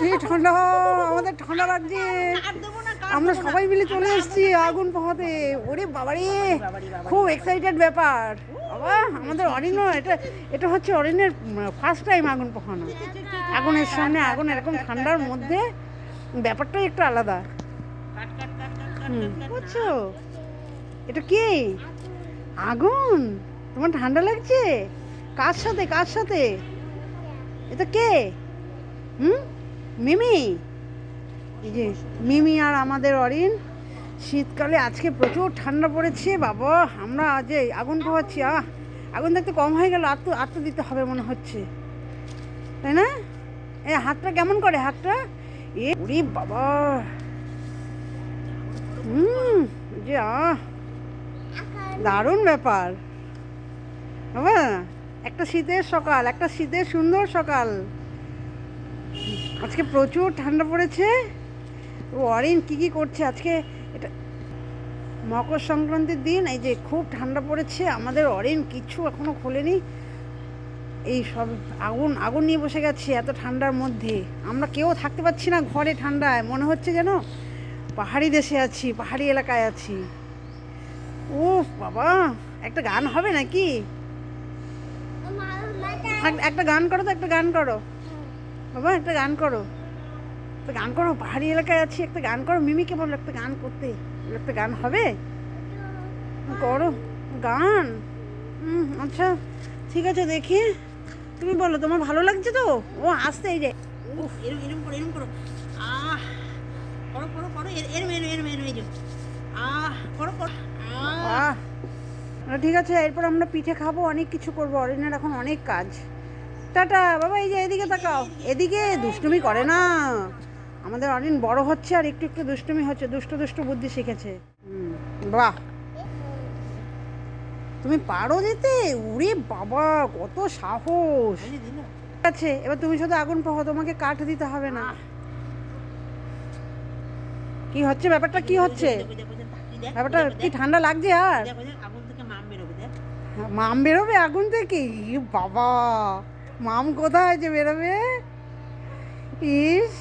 কি ঠান্ডা আমাদের ঠান্ডা লাগছে। আমরা সবাই মিলে চলে এসেছি আগুন পোহাতে। ওরে বাবারে, খুব এক্সাইটেড ব্যাপার। বাবা, আমাদের অরিনও এটা এটা হচ্ছে অরিনের ফার্স্ট টাইম আগুন পোহানো। আগুনের সামনে আগুন এরকম ঠান্ডার মধ্যে, ব্যাপারটাই একটু আলাদা। বুঝছ? এটা কি? আগুন? তোমার ঠান্ডা লাগছে? কার সাথে কার সাথে? এটা কে? হুম? মিমি? যে মিমি আর আমাদের অরিন, শীতকালে আজকে প্রচুর ঠান্ডা পড়েছে, বাবা, আমরা এই আগুন পোহাচ্ছি, আহ, আগুন দেখতে কম হয়ে গেল আর তো আর তো দিতে হবে মনে হচ্ছে। তাই না? এ, হাতটা কেমন করে, হাতটা? এ ওরে বাবা। হুম যে, আহ, দারুণ ব্যাপার। বাবা, একটা শীতের সকাল, একটা শীতের সুন্দর সকাল। আজকে প্রচুর ঠান্ডা পড়েছে। ও অরিন কী কী করছে আজকে? এটা মকর সংক্রান্তির দিন এই যে খুব ঠান্ডা পড়েছে আমাদের অরিন কিচ্ছু এখনও খোলেনি। এই সব আগুন আগুন নিয়ে বসে গেছে এত ঠান্ডার মধ্যে। আমরা কেউ থাকতে পারছি না ঘরে ঠান্ডায় মনে হচ্ছে যেন পাহাড়ি দেশে আছি পাহাড়ি এলাকায় আছি। ও বাবা একটা গান হবে নাকি? এক- একটা গান করো তো একটা গান করো। বাবা একটা গান করো। একটা গান করো পাহাড়ি এলাকায় আছি একটা গান করো। মিমিকে বলো একটা গান করতে। একটা গান হবে? করো গান। হুম আচ্ছা ঠিক আছে দেখি। তুমি বলো তোমার ভালো লাগছে তো? ও আসতে এই যে। উফ, এরম এরম করো এরম করো। আহ করো করো করো এর- এরম এরম এরম এরম এই যে। আহ করো করো। আহ, ঠিক আছে এরপর আমরা পিঠে খাব অনেক কিছু করব। অরিনের এখন অনেক কাজ। টাটা বাবা এই যে এদিকে তাকাও। এদিকে দুষ্টুমি করে না। আমাদের অরিন বড় হচ্ছে আর একটু একটু দুষ্টুমি হচ্ছে দুষ্ট দুষ্ট বুদ্ধি শিখেছে। বাহ। তুমি পারো দিতে উরে বাবা কত সাহস। আছে এবার তুমি শুধু আগুন পাহো তোমাকে কাঠ দিতে হবে না। কি হচ্ছে? ব্যাপারটা কি হচ্ছে? ব্যাপারটা কি ঠান্ডা লাগছে আর? মাম বেরোবে আগুন থেকে? ই বাবা। মাম কোথায় যে বেরোবে? ইস।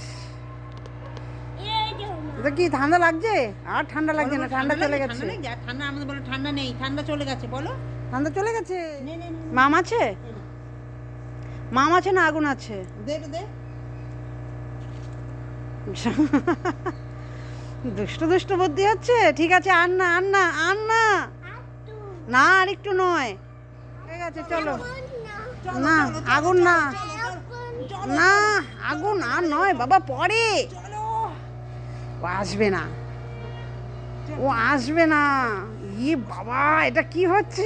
এটা কি ঠান্ডা লাগছে? আর ঠান্ডা লাগছে না ঠান্ডা চলে গেছে। ঠান্ডা ঠান্ডা আমাদের বলে ঠান্ডা নেই ঠান্ডা চলে গেছে বলো। ঠান্ডা চলে গেছে? মাম আছে। মাম আছে না আগুন আছে? দে দে। দুষ্ট দুষ্ট বুদ্ধি হচ্ছে? ঠিক আছে আর না আর না আর না না আর একটু নয়। ঠিক আছে চলো। না আগুন না। না আগুন আর নয় বাবা পরে। ও আসবে না। ও আসবে না। ই বাবা এটা কি হচ্ছে?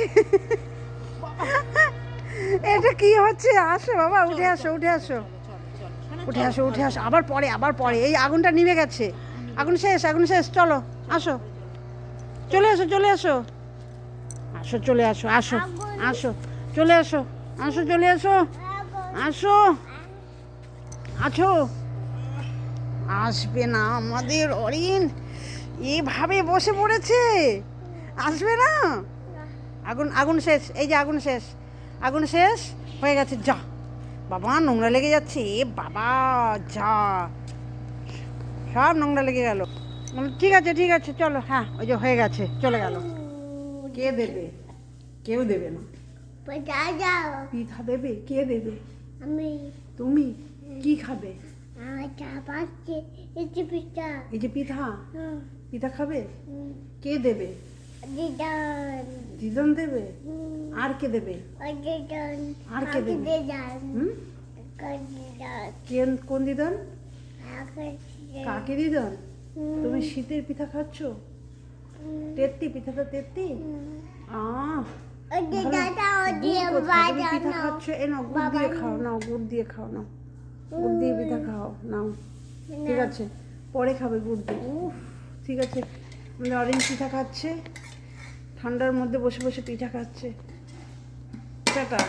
এটা কি হচ্ছে? আসো বাবা উঠে আসো উঠে আসো। উঠে আসো উঠে আসো। আবার পরে আবার পরে। এই আগুনটা নিভে গেছে। আগুন শেষ আগুন শেষ। চলো আসো। চলে আসো চলে আসো। আসো চলে আসো আসো আসো চলে আসো। আসো, চলে আসো। আসো। আছো আসবে না আমাদের অরিন। এভাবে বসে পড়েছে। আসবে না? আগুন আগুন শেষ। এই যে আগুন শেষ। আগুন শেষ? হয়ে গেছে, যা। বাবা, নোংরা লেগে যাচ্ছে। এ বাবা, যা। সব নোংরা লেগে গেল। ঠিক আছে ঠিক আছে, চলো। হ্যাঁ ওই যে হয়ে গেছে, চলে গেল। কে দেবে? কেউ দেবে না। পিঠা দেবে কে দেবে? আমি। তুমি? কি খাবে? পাচ্ছি এসে পিঠা। এই যে পিঠা? পিঠা খাবে? কে দেবে? দিদান। দেবে? আর কে দেবে? আর কে দেবে? দিদান। হুম? দিদান। কে কোন দিদন? কাকে দিদন। তুমি শীতের পিঠা খাচ্ছ? তেত্তি পিঠাটা তেত্তি? আহ! পিঠা খাচ্ছ এ নাও গুড় দিয়ে খাও নাও গুড় দিয়ে খাও নাও। গুড় দিয়ে পিঠা খাও নাও। ঠিক আছে পরে খাবে গুড় দিয়ে। উফ ঠিক আছে আমাদের অরেঞ্জ পিঠা খাচ্ছে ঠান্ডার মধ্যে বসে বসে পিঠা খাচ্ছে। টাটা।